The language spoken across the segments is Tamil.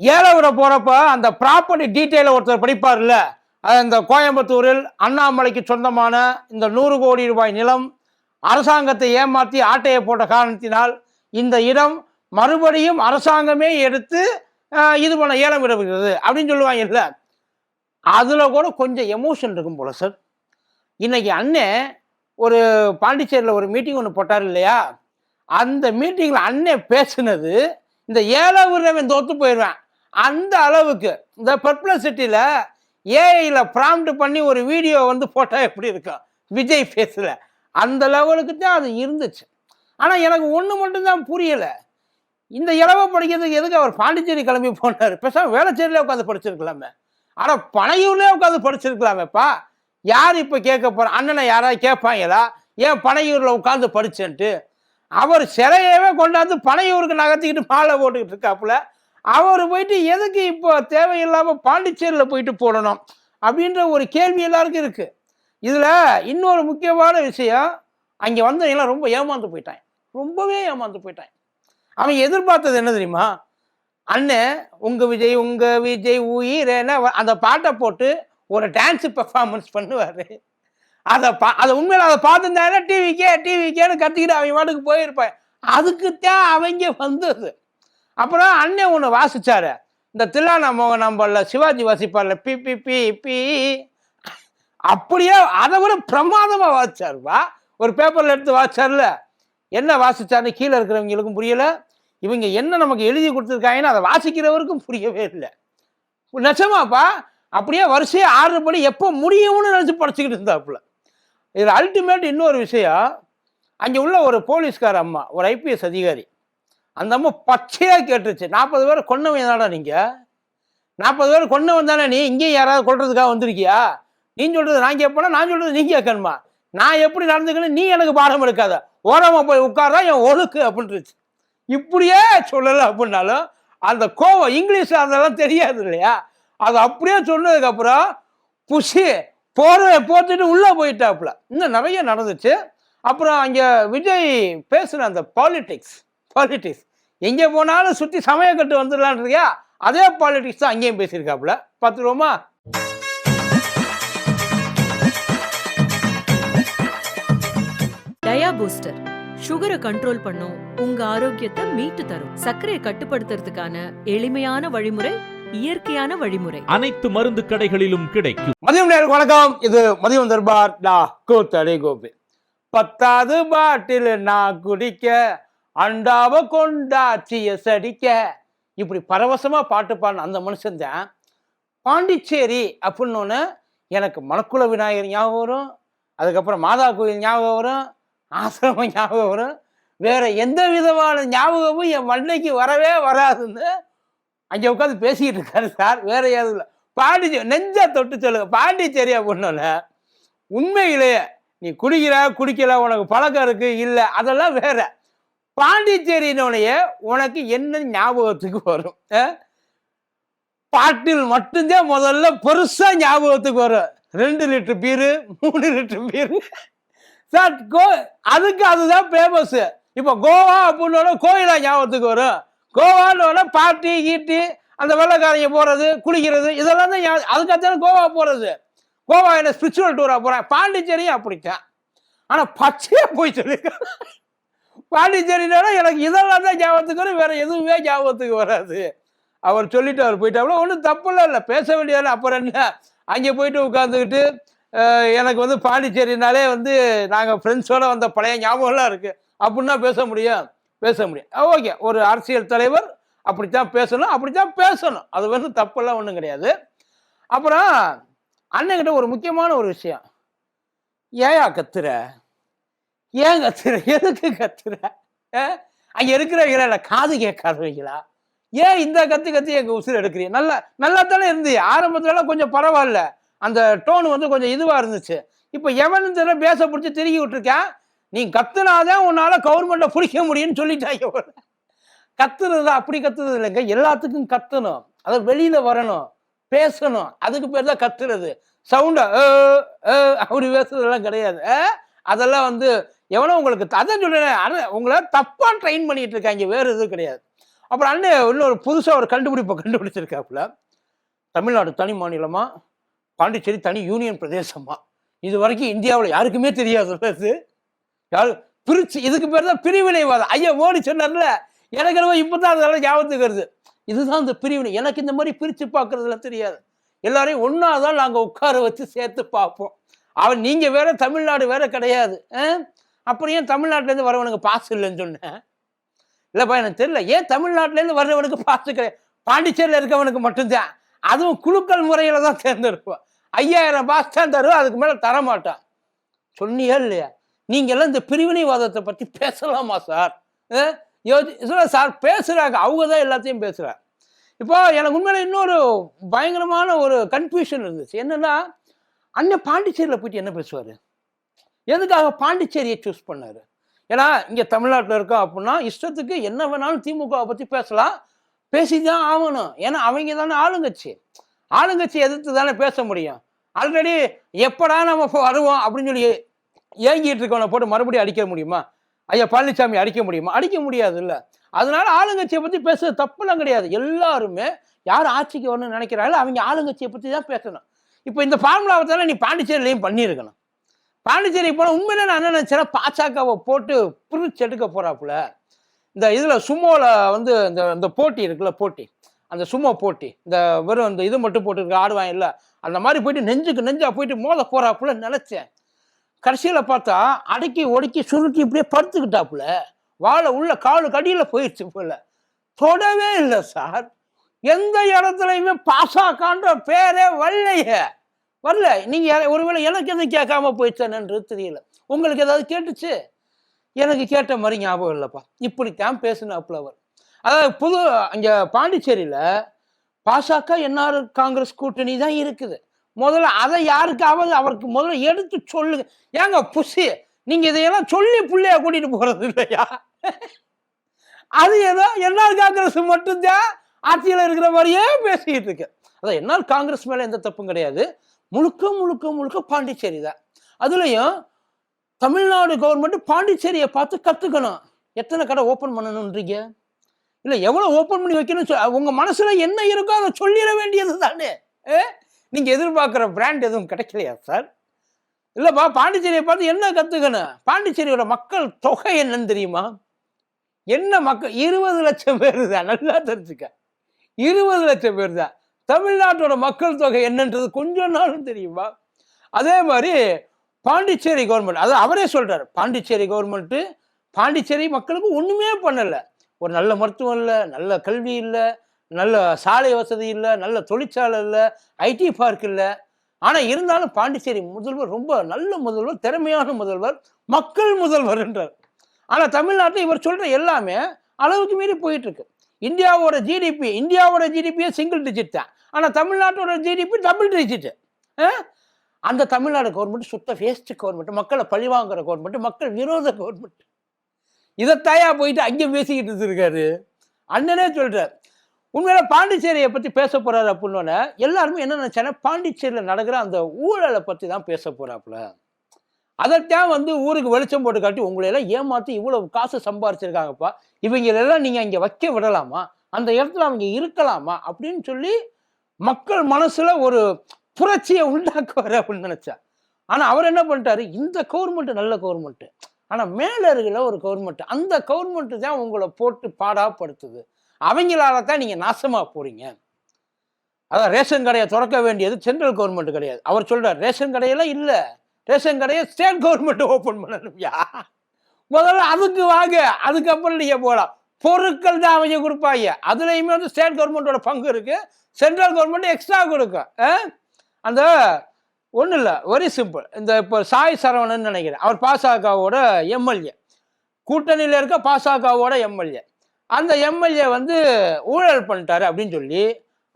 ஏழை விட போறப்ப அந்த ப்ராப்பர்ட்டி டீட்டெயில ஒருத்தர் படிப்பார்ல அது இந்த கோயம்புத்தூரில் அண்ணாமலைக்கு சொந்தமான இந்த நூறு கோடி ரூபாய் நிலம் அரசாங்கத்தை ஏமாற்றி ஆட்டையை போட்ட காரணத்தினால் இந்த இடம் மறுபடியும் அரசாங்கமே எடுத்து இது பண்ண ஏலம் விடப்படுகிறது அப்படின்னு சொல்லுவாங்க இல்லை அதில் கூட கொஞ்சம் எமோஷன் இருக்கும் போல சார் இன்னைக்கு அண்ணன் ஒரு பாண்டிச்சேரியில் ஒரு மீட்டிங் ஒன்று போட்டார் இல்லையா? அந்த மீட்டிங்கில் அண்ணன் பேசுனது இந்த ஏழை விடுறவன் தோத்து போயிடுவேன் அந்த அளவுக்கு இந்த பர்ப்ளசிட்டியில் ஏஐயில் ப்ராம்ப்ட் பண்ணி ஒரு வீடியோ வந்து போட்டால் எப்படி இருக்கும்? விஜய் ஃபேஸில் அந்த லெவலுக்கு தான் அது இருந்துச்சு. ஆனால் எனக்கு ஒன்று மட்டும்தான் புரியலை. இந்த இளவை படிக்கிறதுக்கு எதுக்கு அவர் பாண்டிச்சேரி கிளம்பி போனார்? பேசாமல் வேளச்சேரியிலே உட்காந்து படிச்சிருக்கலாமே. ஆனால் பனையூர்லேயே உட்காந்து படிச்சிருக்கலாமேப்பா. யார் இப்போ கேட்க போகிற அண்ணனை யாராவது கேட்பாங்களா? ஏன் பனையூரில் உட்காந்து படிச்சேன்ட்டு? அவர் சிலையவே கொண்டாந்து பனையூருக்கு நகர்த்திக்கிட்டு மாலை போட்டுக்கிட்டு இருக்காப்புல. அவர் போயிட்டு எதுக்கு இப்போ தேவையில்லாமல் பாண்டிச்சேரியில் போயிட்டு போடணும் அப்படின்ற ஒரு கேள்வி எல்லாருக்கும் இருக்குது இதில் இன்னொரு முக்கியமான விஷயம் அங்கே வந்தவங்களாம் ரொம்ப ஏமாந்து போயிட்டான். ரொம்பவே ஏமாந்து போயிட்டான். அவன் எதிர்பார்த்தது என்ன தெரியுமா? அண்ணன் உங்கள் விஜய் உங்கள் விஜய் உயிரேன அந்த பாட்டை போட்டு ஒரு டான்ஸ் பெர்ஃபார்மன்ஸ் பண்ணுவார். அதை பா அதை உண்மையில் அதை பார்த்துருந்தாங்கன்னா டிவிக்கே டிவிக்கேன்னு கத்திக்கிட்டு அவன் வாட்டுக்கு போயிருப்பேன். அதுக்குத்தான் அவங்க வந்தது. அப்புறம் அண்ணன் ஒன்று வாசிச்சாரு. இந்த தில்லானா மோகன் சிவாஜி வாசிப்பார்ல பி பி பி பி. அப்படியே அதை விட பிரமாதமாக வாசிச்சாருப்பா ஒரு பேப்பரில் எடுத்து வாசிச்சார்ல. என்ன வாசிச்சாருன்னு கீழே இருக்கிறவங்களுக்கும் புரியல. இவங்க என்ன நமக்கு எழுதி கொடுத்துருக்காங்கன்னு அதை வாசிக்கிறவருக்கும் புரியவே இல்லை. நிஜமாப்பா அப்படியே வரிசையை ஆர்டர் பண்ணி எப்போ முடியும்னு நினச்சி படிச்சுக்கிட்டு இருந்தாப்புல. இது அல்டிமேட் இன்னொரு விஷயம். அங்கே உள்ள ஒரு போலீஸ்கார அம்மா ஒரு ஐபிஎஸ் அதிகாரி. அந்த அம்மா பச்சையாக கேட்டுருச்சு. நாற்பது பேர் கொன்னவன் தானடா நீங்கள் நாற்பது பேர் கொன்னவன் தானே நீ? இங்கேயும் யாராவது கொள்றதுக்காக வந்திருக்கியா? நீ சொல்கிறது நான் கேட்பேனா? நான் சொல்கிறது நீ கேட்கணுமா? நான் எப்படி நடந்துக்கணும்? நீ எனக்கு பாடம் எடுக்காத. ஓரமாக போய் உட்காரா என் ஒழுக்கு அப்படின்ட்டுருச்சு இப்படியே சொல்லலை அப்படின்னாலும் அந்த கோவம் இங்கிலீஷில் அதெல்லாம் தெரியாது இல்லையா? அது அப்படியே சொன்னதுக்கப்புறம் புஷி போர்வை போட்டுட்டு உள்ளே போயிட்டாப்புல. இன்னும் நிறைய நடந்துச்சு. அப்புறம் அங்கே விஜய் பேசுன அந்த பாலிடிக்ஸ் பாலிடிக்ஸ் எங்கே போனாலும் சுற்றி சமயக்கட்டு வந்துடலான் இருக்கியா அதே பாலிடிக்ஸ் தான் அங்கேயும் பேசியிருக்காப்புல. பார்த்துருவோமா? டயா பூஸ்டர். சுகரை கண்ட்ரோல் பண்ணும் உங்க ஆரோக்கியத்தை மீட்டு தரும். சர்க்கரையை கட்டுப்படுத்துறதுக்கான எளிமையான வழிமுறை இயற்கையான வழிமுறை. அனைத்து மருந்து கடைகளிலும் கிடைக்கும். மதியம் நேருக்கு வணக்கம். இது மதியம் தர்பார் டா கூத்தடி கோபி. பத்தாவது பாட்டில் நான் குடிக்க அண்டாவ கொண்டாச்சிய சடிக்க. இப்படி பரவசமா பாட்டு பாடின அந்த மனுஷன் தான் பாண்டிச்சேரி அப்படின்னு ஒன்று எனக்கு மணக்குள விநாயகர் ஞாபகம் வரும் அதுக்கப்புறம் மாதா கோயில் ஞாபகம் வரும் ஆசிரமம் ஞாபகம் வரும். வேற எந்த விதமான ஞாபகமும் என் மண்டைக்கு வரவே வராதுன்னு அங்கே உட்காந்து பேசிக்கிட்டு இருக்காரு சார். வேற எதுவும் இல்லை. பாண்டிச்சேரி நெஞ்சா தொட்டு சொல்லுங்க. பாண்டிச்சேரி அப்படின்னோல உண்மையிலேயே நீ குடிக்கிற குடிக்கல உனக்கு பழக்கம் இருக்கு? இல்லை. அதெல்லாம் வேற. பாண்டிச்சேரியினுடைய உனக்கு என்ன ஞாபகத்துக்கு வரும்? பாட்டில் மட்டும்தான் முதல்ல பெருசா ஞாபகத்துக்கு வரும். ரெண்டு லிட்டர் பீரு மூணு லிட்டர் பீரு சார் கோ அதுக்கு அதுதான் ஃபேமஸ் இப்போ கோவா அப்படின்னு கோயிலா ஞாபகத்துக்கு வரும். கோவான்னு பாட்டி கீட்டி அந்த வெள்ளக்காரங்க போறது குளிக்கிறது இதெல்லாம் தான் ஞாபகம் கோவா போறது. கோவா என்ன ஸ்பிரிச்சுவல் டூரா போறேன் பாண்டிச்சேரியும் அப்படித்தான். ஆனா பச்சையா போய் சொல்லியிருக்கேன் பாண்டிச்சேரினால எனக்கு இதெல்லாம் தான் ஞாபகத்துக்கு வரும். வேற எதுவுமே ஞாபகத்துக்கு வராது. அவர் சொல்லிட்டு அவர் போயிட்டாப்புல ஒன்றும் தப்புலாம் இல்லை. பேச வேண்டியதில்லை அப்புறம் என்ன? அங்கே போயிட்டு உட்காந்துக்கிட்டு எனக்கு வந்து பாண்டிச்சேரினாலே வந்து நாங்கள் ஃப்ரெண்ட்ஸோட வந்த பழைய ஞாபகம்லாம் இருக்குது அப்படின்னா பேச முடியும். பேச முடியும். ஓகே. ஒரு அரசியல் தலைவர் அப்படித்தான் பேசணும். அப்படித்தான் பேசணும். அது வந்து தப்பெல்லாம் ஒன்றும் கிடையாது. அப்புறம் அண்ணன்கிட்ட ஒரு முக்கியமான ஒரு விஷயம். ஏயா கத்துற? ஏன் கத்துற? எதுக்கு கத்துற? அஹ்? அங்க இருக்கிறவங்கள காது கேட்காதவங்களா? ஏன் இந்த கத்து கத்தி எங்க உசுறு எடுக்கிறீங்க? நல்லா நல்லா தானே இருந்து ஆரம்பத்துல கொஞ்சம் பரவாயில்ல. அந்த டோன் வந்து கொஞ்சம் இதுவா இருந்துச்சு. இப்போ எவன் தெரியல பேச பிடிச்சி திருகி விட்டுருக்கேன்? நீ கத்துனாதான் உன்னால கவர்மெண்ட்டை பிடிக்க முடியும்னு சொல்லிட்டாங்க கத்துறது? அப்படி கத்துறது இல்லைங்க. எல்லாத்துக்கும் கத்தணும். அதை வெளியில வரணும். பேசணும். அதுக்கு பேர் தான் கத்துறது. சவுண்டா அப்படி பேசுறதெல்லாம் கிடையாது. அதெல்லாம் வந்து எவ்வளோ உங்களுக்கு அதான் சொல்லுறேன் அத- உங்களை தப்பாக ட்ரெயின் பண்ணிட்டு இருக்காங்க வேறு எதுவும் கிடையாது. அப்புறம் அண்ணன் இன்னொரு புதுசாக ஒரு கண்டுபிடிப்பை கண்டுபிடிச்சிருக்காப்புல. தமிழ்நாடு தனி மாநிலமா? பாண்டிச்சேரி தனி யூனியன் பிரதேசமா? இது வரைக்கும் இந்தியாவில் யாருக்குமே தெரியாது அது யாரு பிரிச்சு இதுக்கு பேர் தான் பிரிவினைவாதம். ஐயா மோடி சொன்னார்ல எனக்கு என்னவோ இப்பதான் அதெல்லாம் ஞாபகத்துக்கு வருது. இதுதான் இந்த பிரிவினை. எனக்கு இந்த மாதிரி பிரித்து பார்க்கறதுல தெரியாது. எல்லாரையும் ஒன்னாதான் நாங்கள் உட்கார வச்சு சேர்த்து பார்ப்போம். அவன் நீங்கள் வேற தமிழ்நாடு வேற கிடையாது. ஆ? அப்புறம் ஏன் தமிழ்நாட்டிலேருந்து வரவனுக்கு பாஸ் இல்லைன்னு சொன்னேன்? இல்லைப்பா எனக்கு தெரியல. ஏன் தமிழ்நாட்டிலேருந்து வர்றவனுக்கு பாஸ் கிடையாது பாண்டிச்சேரியில் இருக்கவனுக்கு மட்டும்தான். அதுவும் குலுக்கல் முறையில் தான் தேர்ந்தெடுப்பான் ஐயாயிரம் பாஸ் தான் தருவோம் அதுக்கு மேலே தர மாட்டான் சொன்னியா இல்லையா? நீங்கள்லாம் இந்த பிரிவினைவாதத்தை பற்றி பேசலாமா சார்? யோசி சார் பேசுகிறாங்க அவங்க தான் எல்லாத்தையும் பேசுகிறாங்க இப்போ எனக்கு உண்மையில இன்னொரு பயங்கரமான ஒரு கன்ஃபியூஷன் இருந்துச்சு. என்னன்னா அண்ணன் பாண்டிச்சேரியில் போயிட்டு என்ன பேசுவார்? எதுக்காக பாண்டிச்சேரியை சூஸ் பண்ணார்? ஏன்னா இங்கே தமிழ்நாட்டில் இருக்கோம் அப்படின்னா இஷ்டத்துக்கு என்ன வேணாலும் திமுகவை பற்றி பேசலாம். பேசி தான் ஆகணும். ஏன்னா அவங்க தானே ஆளுங்கட்சி. ஆளுங்கட்சி எதிர்த்து தானே பேச முடியும். ஆல்ரெடி எப்படா நம்ம வருவோம் அப்படின்னு சொல்லி ஏங்கிட்டு இருக்கவனை போட்டு மறுபடியும் அடிக்க முடியுமா? ஐயா பழனிசாமி அடிக்க முடியுமா? அடிக்க முடியாது இல்லை அதனால ஆளுங்கட்சியை பற்றி பேசுறது தப்புலாம் கிடையாது. எல்லாருமே யார் ஆட்சிக்கு வரணும்னு நினைக்கிறாங்களோ அவங்க ஆளுங்கட்சியை பற்றி தான் பேசணும். இப்போ இந்த ஃபார்முலாவை தானே நீ பாண்டிச்சேரியிலையும் பண்ணியிருக்கணும். பாண்டிச்சேரி போன உண்மையில நான் என்ன நினச்சேன்னா பாஜகவை போட்டு பிரிச்செடுக்க போறாப்புல. இந்த இதில் சுமோவில் வந்து இந்த இந்த போட்டி இருக்குல்ல போட்டி. அந்த சுமோ போட்டி. இந்த வெறும் இந்த இது மட்டும் போட்டுருக்க ஆடுவான் இல்லை. அந்த மாதிரி போயிட்டு நெஞ்சுக்கு நெஞ்சா போயிட்டு மோத போறாப்புல நினச்சேன். கடைசியில் பார்த்தா அடக்கி ஒடுக்கி சுருக்கி இப்படியே படுத்துக்கிட்டாப்புல. வாழை உள்ள காலு கடியில் போயிடுச்சு போல. தொடவே இல்லை சார். எந்த இடத்துலையுமே பாசாக்கான்ற பேரே வரலையே. வரல. நீங்கள் ஒருவேளை எனக்கு எதுவும் கேட்காம போயிடுச்சேன்னு தெரியல. உங்களுக்கு ஏதாவது கேட்டுச்சு? எனக்கு கேட்ட மாதிரி ஞாபகம் இல்லைப்பா. இப்படித்தான் பேசினாப்புல அவர். அதாவது புது அங்கே பாண்டிச்சேரியில் பாசக என்ஆர் காங்கிரஸ் கூட்டணி தான் இருக்குது. முதல்ல அதை யாருக்காவது அவருக்கு முதல்ல எடுத்து சொல்லுங்க. ஏங்க புஷி நீங்கள் இதையெல்லாம் சொல்லி புள்ளைய கூட்டிட்டு போகிறது இல்லையா? அது ஏதோ என்ஆர் காங்கிரஸ் மட்டும்தான் ஆட்சியில் இருக்கிற மாதிரியே பேசிக்கிட்டு இருக்கு. அதான் என்ஆர் காங்கிரஸ் மேலே எந்த தப்பும் கிடையாது. முழுக்க முழுக்க முழுக்க பாண்டிச்சேரி தான். அதுலேயும் தமிழ்நாடு கவர்மெண்ட் பாண்டிச்சேரியை பார்த்து கற்றுக்கணும் எத்தனை கடை ஓப்பன் பண்ணணுன்றீங்க இல்லை எவ்வளோ ஓப்பன் பண்ணி வைக்கணும் சொ- மனசில் என்ன இருக்கோ அதை சொல்லிட வேண்டியது தானே ஏ? எதிர்பார்க்குற பிராண்ட் எதுவும் கிடைக்கலையா சார் இல்லைப்பா பாண்டிச்சேரியை பார்த்து என்ன கற்றுக்கணும் பாண்டிச்சேரியோட மக்கள் தொகை என்னன்னு தெரியுமா? என்ன மக்கள் இருபது லட்சம் பேர் தான் நல்லா தெரிஞ்சுக்க. இருபது லட்சம் பேர் தான். தமிழ்நாட்டோட மக்கள் தொகை என்னன்றது கொஞ்ச நாளும் தெரியுமா? அதே மாதிரி பாண்டிச்சேரி கவர்மெண்ட் அது அவரே சொல்கிறார் பாண்டிச்சேரி கவர்மெண்ட்டு பாண்டிச்சேரி மக்களுக்கு ஒன்றுமே பண்ணலை. ஒரு நல்ல மருத்துவம் இல்லை நல்ல கல்வி இல்லை நல்ல சாலை வசதி இல்லை நல்ல தொழிற்சாலை இல்லை ஐடி பார்க் இல்லை. ஆனால் இருந்தாலும் பாண்டிச்சேரி முதல்வர் ரொம்ப நல்ல முதல்வர் திறமையான முதல்வர் மக்கள் முதல்வர் என்றார். ஆனால் தமிழ்நாட்டில் இவர் சொல்கிற எல்லாமே அளவுக்கு மீறி போயிட்டுருக்கு இந்தியாவோட ஜிடிபி இந்தியாவோட ஜிடிபியே சிங்கிள் டிஜிட் தான். ஆனால் தமிழ்நாட்டோட ஜிடிபி டபுள் டிஜிட் அந்த தமிழ்நாடு கவர்மெண்ட் சுத்த வேஸ்ட் கவர்மெண்ட் மக்களை பழிவாங்குற கவர்மெண்ட் மக்கள் விரோத கவர்மெண்ட் இதைத்தாயா போயிட்டு அங்கே பேசிக்கிட்டு இருக்காரு அண்ணனே சொல்கிறார் உண்மையில பாண்டிச்சேரியை பற்றி பேச போகிறாரு அப்படின்னு எல்லாருமே என்ன நினைச்சாங்க பாண்டிச்சேரியில் நடக்கிற அந்த ஊழலை பற்றி தான் பேச போகிறாப்புல அதைத்தான் வந்து ஊருக்கு வெளிச்சம் போட்டு காட்டி உங்களை எல்லாம் ஏமாத்தி இவ்வளவு காசு சம்பாரிச்சிருக்காங்கப்பா. இவங்களெல்லாம் நீங்க இங்க வைக்க விடலாமா? அந்த இடத்துல அவங்க இருக்கலாமா? அப்படின்னு சொல்லி மக்கள் மனசுல ஒரு புரட்சியை உண்டாக்குவார் அப்படின்னு நினைச்சா ஆனா அவர் என்ன பண்ணிட்டாரு? இந்த கவர்மெண்ட் நல்ல கவர்மெண்ட் ஆனா மேல இருக்கிற ஒரு கவர்மெண்ட் அந்த கவர்மெண்ட் தான் உங்களை போட்டு பாடாப்படுத்துது. அவங்களால தான் நீங்க நாசமா போறீங்க. அதான் ரேஷன் கடையை திறக்க வேண்டியது சென்ட்ரல் கவர்மெண்ட் கிடையாது. அவர் சொல்றார் ரேஷன் கடையெல்லாம் இல்லை. ரேஷன் கடையை ஸ்டேட் கவர்மெண்ட் ஓப்பன் பண்ணணும்யா. முதல்ல அதுக்கு வாங்க அதுக்கப்புறம் நீங்கள் போகலாம் பொருட்கள் தான் அவங்க கொடுப்பாங்க. அதுலேயுமே வந்து ஸ்டேட் கவர்மெண்டோட பங்கு இருக்குது சென்ட்ரல் கவர்மெண்ட் எக்ஸ்ட்ரா கொடுக்கும். ஆ? அந்த ஒன்றும் இல்லை வெரி சிம்பிள் இந்த இப்போ சாய் சரவணன் நினைக்கிறேன். அவர் பாசகவோட எம்எல்ஏ. கூட்டணியில் இருக்க பாசகவோட எம்எல்ஏ. அந்த எம்எல்ஏ வந்து ஊழல் பண்ணிட்டாரு அப்படின்னு சொல்லி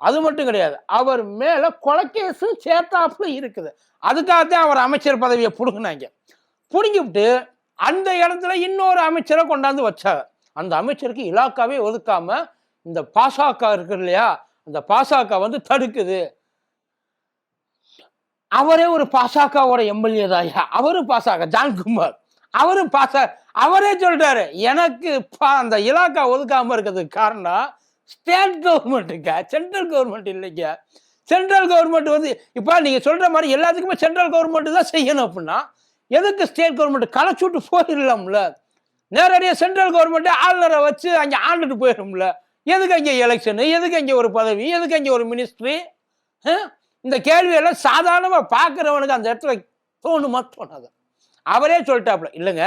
அது மட்டும் கிடையாது. அவர் மேலே கொலைக்கேஸும் சேர்த்தாப்புல இருக்குது. அதுக்காகத்தான் அவர் அமைச்சர் பதவியை பிடுங்கினாங்க. பிடுங்கிவிட்டு அந்த இடத்துல இன்னொரு அமைச்சரை கொண்டாந்து வச்சாங்க அந்த அமைச்சருக்கு இலாக்காவே ஒதுக்காம இந்த பாசக இருக்கு இல்லையா? அந்த பாசக வந்து தடுக்குது. அவரே ஒரு பாசகவோட எம்எல்ஏ தாயா அவரும் பாசக ஜான்குமார். அவரும் பாச அவரே சொல்றாரு எனக்கு பா- அந்த இலாக்கா ஒதுக்காம இருக்கிறதுக்கு காரணம் ஸ்டேட் கவர்மெண்ட்டுங்க சென்ட்ரல் கவர்மெண்ட் இல்லைங்க. சென்ட்ரல் கவர்மெண்ட் வந்து இப்போ நீங்கள் சொல்கிற மாதிரி எல்லாத்துக்குமே சென்ட்ரல் கவர்மெண்ட் தான் செய்யணும் அப்படின்னா எதுக்கு ஸ்டேட் கவர்மெண்ட் களைச்சுட்டு போயிடலாம்ல? நேரடியாக சென்ட்ரல் கவர்மெண்ட்டே ஆளுநரை வச்சு அங்கே ஆண்டுட்டு போயிடும்ல? எதுக்கு அங்கே எலெக்ஷனு எதுக்கு அங்கே ஒரு பதவி? எதுக்கு அங்கே ஒரு மினிஸ்ட்ரி இந்த கேள்வியெல்லாம் சாதாரணமாக பார்க்குறவனுக்கு அந்த இடத்துல தோணுமா தோணாது. அவரே சொல்லிட்டாப்புல இல்லைங்க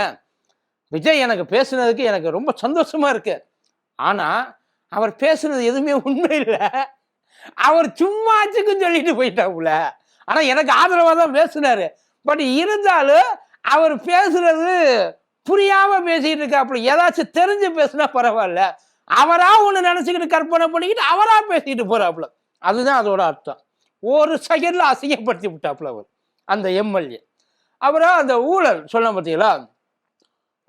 விஜய் எனக்கு பேசுனதுக்கு எனக்கு ரொம்ப சந்தோஷமாக இருக்கு. ஆனால் அவர் பேசுனது எதுவுமே உண்மை இல்லை. அவர் சும்மாச்சுக்கும் சொல்லிட்டு போயிட்டாப்புல ஆனால் எனக்கு ஆதரவாக தான் பேசினாரு. பட் இருந்தாலும் அவர் பேசுறது புரியாம பேசிட்டு இருக்காப்புல. ஏதாச்சும் தெரிஞ்சு பேசுனா பரவாயில்ல. அவரா ஒன்று நினச்சிக்கிட்டு கற்பனை பண்ணிக்கிட்டு அவரா பேசிட்டு போறாப்புல. அதுதான் அதோட அர்த்தம். ஒரு செகண்ட்ல அசிங்கப்படுத்தி விட்டாப்புல அவர் அந்த எம்எல்ஏ. அப்புறம் அந்த ஊழல் சொன்ன பார்த்தீங்களா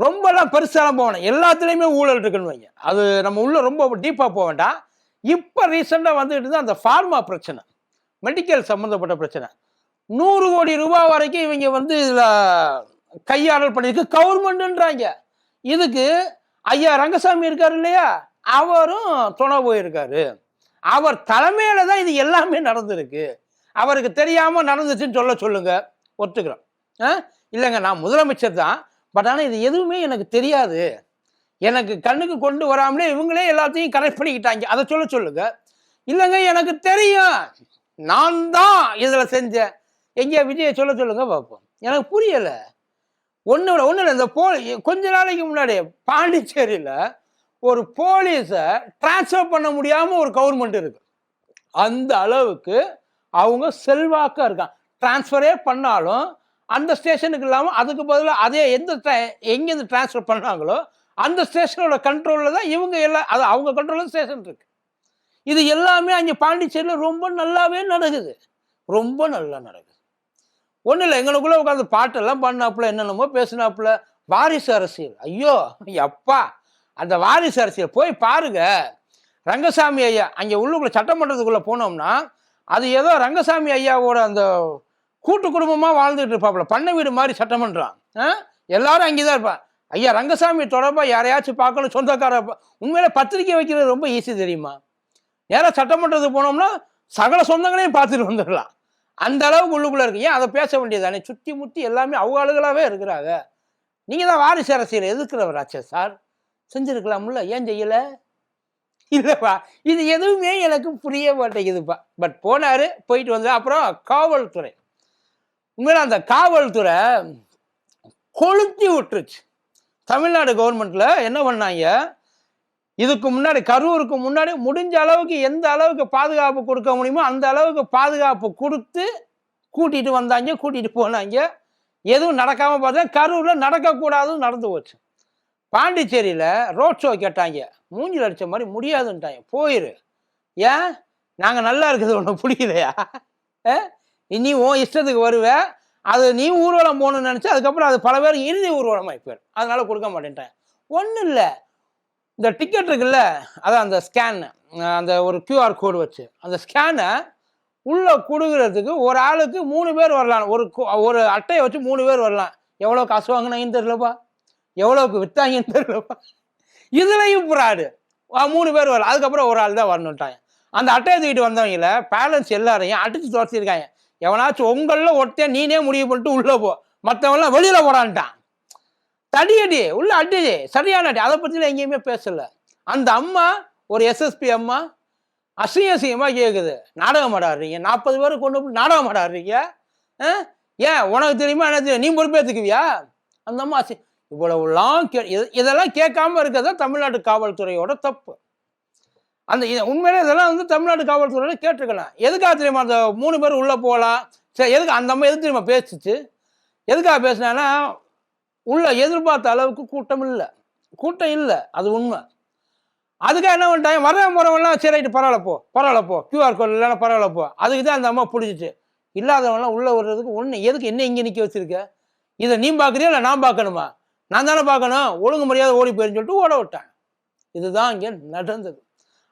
ரொம்பலாம் பெருசாலாம் போகணும் எல்லாத்துலேயுமே ஊழல் இருக்குன்னு வைங்க. அது நம்ம உள்ள ரொம்ப டீப்பாக போக வேண்டாம். இப்போ ரீசெண்டாக வந்துட்டு தான் அந்த ஃபார்மா பிரச்சனை மெடிக்கல் சம்மந்தப்பட்ட பிரச்சனை. நூறு கோடி ரூபாய் வரைக்கும் இவங்க வந்து இதில் கையாடல் பண்ணியிருக்கு. கவர்மெண்ட்டுன்றாங்க இதுக்கு ஐயா ரங்கசாமி இருக்காரு இல்லையா? அவரும் துணை போயிருக்காரு. அவர் தலைமையில தான் இது எல்லாமே நடந்திருக்கு. அவருக்கு தெரியாமல் நடந்துச்சுன்னு சொல்ல சொல்லுங்க. ஒத்துக்கிறோம். ஆ? இல்லைங்க நான் முதலமைச்சர் தான். பட் ஆனால் இது எதுவுமே எனக்கு தெரியாது. எனக்கு கண்ணுக்கு கொண்டு வராமலே இவங்களே எல்லாத்தையும் கரெக்ட் பண்ணிக்கிட்டாங்க. அதை சொல்ல சொல்லுங்க. இல்லைங்க எனக்கு தெரியும். நான் தான் இதில் செஞ்சேன். எங்கேயா விஜயை சொல்ல சொல்லுங்க பார்ப்போம். எனக்கு புரியலை. ஒன்று ஒன்றும் இல்லை இந்த போ கொஞ்ச நாளைக்கு முன்னாடி பாண்டிச்சேரியில் ஒரு போலீஸை ட்ரான்ஸ்ஃபர் பண்ண முடியாமல் ஒரு கவர்மெண்ட் இருக்கு. அந்த அளவுக்கு அவங்க செல்வாக்காக இருக்கான் ட்ரான்ஸ்ஃபரே பண்ணாலும் அந்த ஸ்டேஷனுக்கு இல்லாமல் அதுக்கு பதிலாக அதே எந்த எங்கேருந்து ட்ரான்ஸ்ஃபர் பண்ணாங்களோ அந்த ஸ்டேஷனோட கண்ட்ரோலில் தான் இவங்க எல்லாம் அது அவங்க கண்ட்ரோலில் ஸ்டேஷன் இருக்கு. இது எல்லாமே அங்கே பாண்டிச்சேரியில் ரொம்ப நல்லாவே நடக்குது. ரொம்ப நல்லா நடக்குது. ஒன்றும் இல்லை எங்களுக்குள்ளே உட்காந்து பாட்டெல்லாம் பண்ணாப்புல என்னென்னமோ பேசினாப்புல. வாரிசு அரசியல். ஐயோ அப்பா அந்த வாரிசு அரசியல் போய் பாருங்க. ரங்கசாமி ஐயா அங்கே உள்ளுக்குள்ள சட்டமன்றத்துக்குள்ளே போனோம்னா அது ஏதோ ரங்கசாமி ஐயாவோட அந்த கூட்டு குடும்பமாக வாழ்ந்துட்டு இருப்பாப்புல. பண்ணை வீடு மாதிரி சட்டமன்றம் ஆ? எல்லாரும் அங்கே தான் இருப்பான் ஐயா ரங்கசாமி தொடர்பாக யாரையாச்சும் பார்க்கணும் சொந்தக்கார ப- உண்மையில பத்திரிக்கை வைக்கிறது ரொம்ப ஈஸி தெரியுமா? நேராக சட்டமன்றத்துக்கு போனோம்னா சகல சொந்தங்களையும் பார்த்துட்டு வந்துடலாம். அந்த அளவுக்கு உள்ளுக்குள்ளே இருக்கு. ஏன் அதை பேச வேண்டியதானே சுற்றி முற்றி எல்லாமே அவங்க ஆளுகளாகவே இருக்கிறாங்க. நீங்கள் தான் வாரிசு அரசியல் எதுக்குறவராச்சே சார். செஞ்சுருக்கலாம்ல? ஏன் செய்யலை? இல்லைப்பா இது எதுவுமே எனக்கு புரிய மாட்டேங்குதுப்பா. பட் போனார் போயிட்டு வந்து அப்புறம் காவல்துறை. உண்மையில அந்த காவல்துறை கொளுத்தி விட்டுருச்சு. தமிழ்நாடு கவர்மெண்ட்ல என்ன பண்ணாங்க? இதுக்கு முன்னாடி கரூருக்கு முன்னாடி முடிஞ்ச அளவுக்கு எந்த அளவுக்கு பாதுகாப்பு கொடுக்க முடியுமோ அந்த அளவுக்கு பாதுகாப்பு கொடுத்து கூட்டிட்டு வந்தாங்க கூட்டிட்டு போனாங்க. எதுவும் நடக்காம பார்த்தா கரூர்ல நடக்கக்கூடாதுன்னு நடந்து போச்சு. பாண்டிச்சேரியில் ரோட் ஷோ கேட்டாங்க. மூஞ்சில் அடித்த மாதிரி முடியாதுன்ட்டாங்க. போயிரு. ஏன்? நாங்கள் நல்லா இருக்குது ஒன்று பிடிக்கலையா ஆ? இனி உன் இஷ்டத்துக்கு வருவேன் அது நீ ஊர்வலம் போகணும்னு நினச்சி அதுக்கப்புறம் அது பல பேர் இறுதி ஊர்வலமாகி போயிடும் அதனால் கொடுக்க மாட்டேன்ட்டேன். ஒன்றும் இல்லை. இந்த டிக்கெட் இருக்குல்ல அதான் அந்த ஸ்கேன் அந்த ஒரு கியூஆர் கோடு வச்சு. அந்த ஸ்கேனை உள்ளே கொடுக்கறதுக்கு ஒரு ஆளுக்கு மூணு பேர் வரலாம். ஒரு ஒரு அட்டையை வச்சு மூணு பேர் வரலாம். எவ்வளோ காசு வாங்கினாங்கன்னு தெரிலப்பா எவ்வளோக்கு விற்றாங்கன்னு தெரிலப்பா இதுலையும் புறாடு மூணு பேர் வரலாம். அதுக்கப்புறம் ஒரு ஆள் தான் வரணுன்ட்டாங்க அந்த அட்டையை தூக்கிட்டு வந்தவங்கள பேலன்ஸ் எல்லாரையும் அடித்து துரத்திருக்காங்க. எவனாச்சும் உங்களில் ஒருத்தன் நீனே முடிவு பண்ணிட்டு உள்ளே போ. மற்றவெல்லாம் வெளியில் போறான்ட்டான் தடியடி உள்ள அடி சரியான அடி. அதை பற்றிலாம் எங்கேயுமே பேசலை. அந்த அம்மா ஒரு எஸ்எஸ்பி அம்மா அசிங்க அசிங்கமாக கேட்குது நாடகம் ஆடாடுறீங்க நாற்பது பேர் கொண்டு போய் நாடகம் ஆடாடுறீங்க ஆ? ஏன்? உனக்கு தெரியுமா? என்ன தெரியும்? நீ பொறுப்பேற்றுக்குவியா அந்த அம்மா அசி இவ்வளவுலாம் கே இதெல்லாம் கேட்காம இருக்கிறது தமிழ்நாட்டு காவல்துறையோட தப்பு. அந்த உண்மையிலே இதெல்லாம் வந்து தமிழ்நாடு காவல்துறையில கேட்டிருக்கலாம். எதுக்காக தெரியுமா? அந்த மூணு பேர் உள்ளே போகலாம். சரி எதுக்கு அந்த அம்மா எதுக்கு தெரியுமா பேசிச்சு? எதுக்காக பேசினான்னா உள்ள எதிர்பார்த்த அளவுக்கு கூட்டம் இல்லை. கூட்டம் இல்லை. அது உண்மை. அதுக்காக என்ன பண்ணிட்டாங்க? வர முறவெல்லாம் சரி ரைட்டு பரவாயில்ல போ. பரவாயில்ல போ. கியூஆர் கோட் இல்லைன்னா பரவாயில்ல போ. அதுக்கு தான் அந்த அம்மா பிடிச்சிச்சு இல்லாதவங்களாம் உள்ளே வர்றதுக்கு ஒன்று எதுக்கு என்ன இங்கே நிற்க வச்சிருக்க? இதை நீ பார்க்குறியா இல்லை நான் பார்க்கணுமா நான் தானே பார்க்கணும் ஒழுங்கு மரியாதை ஓடி போயிருன்னு சொல்லிட்டு ஓட விட்டாங்க. இதுதான் இங்கே நடந்தது.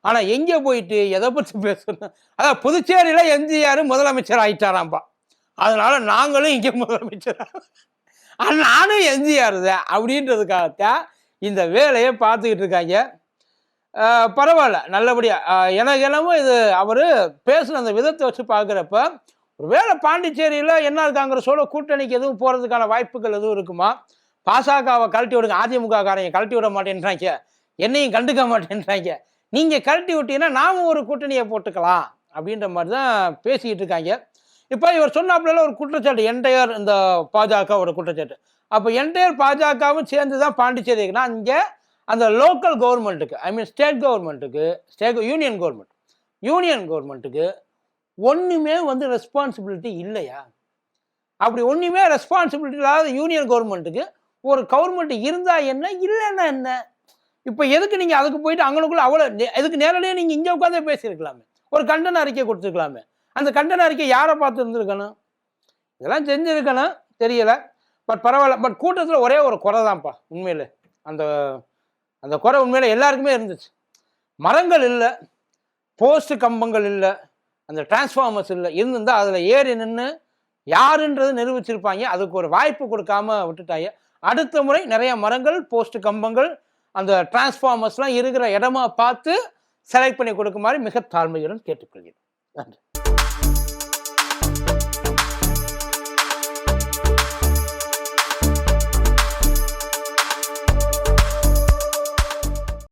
ஆனால் எங்கே போயிட்டு எதை பற்றி பேசணும்? அதான் புதுச்சேரியில் எம்ஜிஆர் முதலமைச்சர் ஆயிட்டாராம்பா. அதனால நாங்களும் இங்கே முதலமைச்சர். நானும் எம்ஜிஆர் தான். அப்படின்றதுக்காகத்தான் இந்த வேலையை பார்த்துக்கிட்டு இருக்காங்க. பரவாயில்ல நல்லபடியாக எனக்கு என்னமோ இது அவர் பேசின அந்த விதத்தை வச்சு பார்க்குறப்ப ஒருவேளை பாண்டிச்சேரியில் என்ன காங்கிரஸோட கூட்டணிக்கு எதுவும் போகிறதுக்கான வாய்ப்புகள் எதுவும் இருக்குமா? பாசகவை கழட்டி விடுங்க அதிமுக காரங்க கழட்டி விட மாட்டேன்றாங்க. என்னையும் கண்டுக்க மாட்டேன்றாங்க. நீங்கள் கழட்டி விட்டீங்கன்னா நாமும் ஒரு கூட்டணியை போட்டுக்கலாம் அப்படின்ற மாதிரி தான் பேசிக்கிட்டு இருக்காங்க. இப்போ இவர் சொன்னாப்புல ஒரு குற்றச்சாட்டு என்டையர் இந்த பாஜகவோட குற்றச்சாட்டு. அப்போ என்டையர் பாஜகவும் சேர்ந்து தான் பாண்டிச்சேரிக்குன்னா இங்கே அந்த லோக்கல் கவர்மெண்ட்டுக்கு ஐ மீன் ஸ்டேட் கவர்மெண்ட்டுக்கு ஸ்டேட் யூனியன் கவர்மெண்ட் யூனியன் கவர்மெண்ட்டுக்கு ஒன்றுமே வந்து ரெஸ்பான்சிபிலிட்டி இல்லையா? அப்படி ஒன்றுமே ரெஸ்பான்சிபிலிட்டி இல்லாத யூனியன் கவர்மெண்ட்டுக்கு ஒரு கவர்மெண்ட் இருந்தால் என்ன இல்லைன்னா என்ன? இப்போ எதுக்கு நீங்கள் அதுக்கு போயிட்டு அங்கனுக்குள்ள அவ்வளோ நே- எதுக்கு நேரடியாக நீங்கள் இங்கே உட்காந்தே பேசியிருக்கலாமே. ஒரு கண்டன அறிக்கை கொடுத்துருக்கலாமே. அந்த கண்டன அறிக்கை யாரை பார்த்து இருந்திருக்கணும்? இதெல்லாம் செஞ்சுருக்கணும் தெரியலை. பட் பரவாயில்ல. பட் கூட்டத்தில் ஒரே ஒரு குறை தான்ப்பா உண்மையில். அந்த அந்த குறை உண்மையில் எல்லாருக்குமே இருந்துச்சு. மரங்கள் இல்லை. போஸ்ட் கம்பங்கள் இல்லை. அந்த டிரான்ஸ்ஃபார்மர்ஸ் இல்லை. இருந்திருந்தால் அதில் ஏறி நின்று யாருன்றது நிரூபிச்சிருப்பாங்க. அதுக்கு ஒரு வாய்ப்பு கொடுக்காம விட்டுட்டாங்க. அடுத்த முறை நிறைய மரங்கள் போஸ்ட் கம்பங்கள் அந்த டிரான்ஸ்ஃபார்மர்ஸ்லாம் இருக்கிற இடமா பார்த்து செலக்ட் பண்ணி கொடுக்குமாறு மிக தாழ்மையுடன் கேட்டுக்கொள்கிறேன். நன்றி.